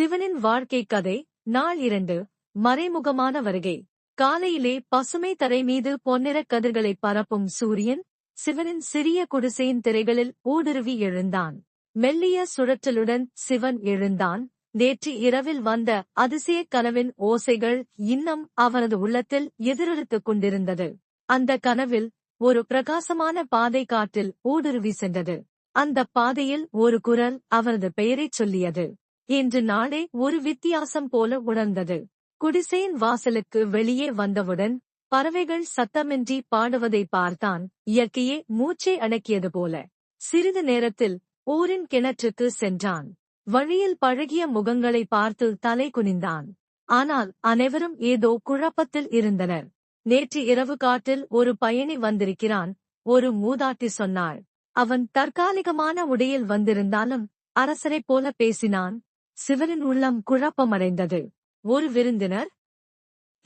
சிவனின் வாழ்க்கை கதை நாள் இரண்டு மறைமுகமான வருகை. காலையிலே பசுமை தரை மீது பொன்னிறக் கதிர்களை பரப்பும் சூரியன் சிவனின் சிறிய குடிசையின் திரைகளில் ஊடுருவி எழுந்தான். மெல்லிய சுழற்றலுடன் சிவன் எழுந்தான். நேற்று இரவில் வந்த அதிசயக் கனவின் ஓசைகள் இன்னும் அவனது உள்ளத்தில் எதிரொலித்துக் கொண்டிருந்தது. அந்த கனவில் ஒரு பிரகாசமான பாதை காற்றில் ஊடுருவி சென்றது. அந்த பாதையில் ஒரு குரல் அவனது பெயரைச் சொல்லியது. இன்று நாளே ஒரு வித்தியாசம் போல உணர்ந்தது. குடிசையின் வாசலுக்கு வெளியே வந்தவுடன் பறவைகள் சத்தமின்றி பாடுவதை பார்த்தான். இயற்கையே மூச்சை அடக்கியது போல. சிறிது நேரத்தில் ஊரின் கிணற்றுக்கு சென்றான். வழியில் பழகிய முகங்களை பார்த்து தலை குனிந்தான். ஆனால் அனைவரும் ஏதோ குழப்பத்தில் இருந்தனர். நேற்று இரவு காட்டில் ஒரு பயணி வந்திருக்கிறான் ஒரு மூதாட்டி சொன்னாள். அவன் தற்காலிகமான உடையில் வந்திருந்தாலும் அரசரைப் போல பேசினான். சிவனின் உள்ளம் குழப்பமடைந்தது. ஒரு விருந்தினர்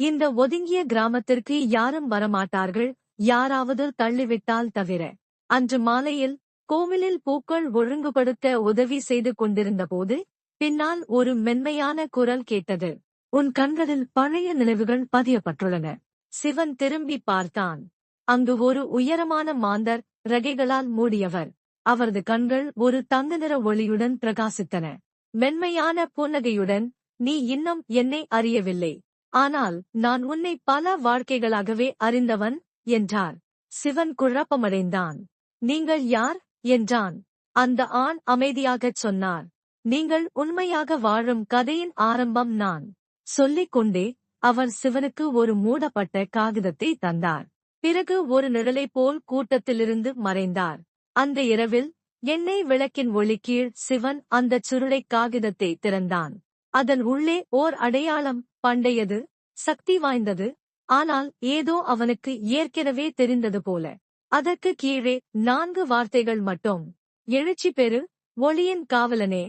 இந்த ஒதுங்கிய கிராமத்திற்கு யாரும் வரமாட்டார்கள் யாராவது தள்ளிவிட்டால் தவிர. அன்று மாலையில் கோவிலில் பூக்கள் ஒழுங்குபடுத்த உதவி செய்து கொண்டிருந்தபோது பின்னால் ஒரு மென்மையான குரல் கேட்டது. உன் கண்களில் பழைய நினைவுகள் பதியப்பட்டுள்ளன. சிவன் திரும்பி பார்த்தான். அங்கு ஒரு உயரமான மாந்தர் ரகைகளால் மூடியவர். அவரது கண்கள் ஒரு தங்க நிற ஒளியுடன் பிரகாசித்தன. மென்மையான புன்னகையுடன் நீ இன்னும் என்னை அறியவில்லை. ஆனால் நான் உன்னை பல வாழ்க்கைகளாகவே அறிந்தவன் என்றார். சிவன் குழப்பமடைந்தான். நீங்கள் யார்? என்றான். அந்த ஆண் அமைதியாகச் சொன்னார். நீங்கள் உண்மையாக வாழும் கதையின் ஆரம்பம் நான் சொல்லிக் கொண்டே அவர் சிவனுக்கு ஒரு மூடப்பட்ட காகிதத்தை தந்தார். பிறகு ஒரு நிழலைப் போல் கூட்டத்திலிருந்து மறைந்தார். அந்த இரவில் எண்ணெய் விளக்கின் ஒளி கீழ் சிவன் அந்தச் சுருளை காகிதத்தை திறந்தான். அதன் உள்ளே ஓர் அடையாளம் பண்டையது சக்தி வாய்ந்தது ஆனால் ஏதோ அவனுக்கு ஏற்கனவே தெரிந்தது போல. அதற்கு கீழே நான்கு வார்த்தைகள் மட்டும். எழுச்சி பெறு ஒளியின் காவலனே.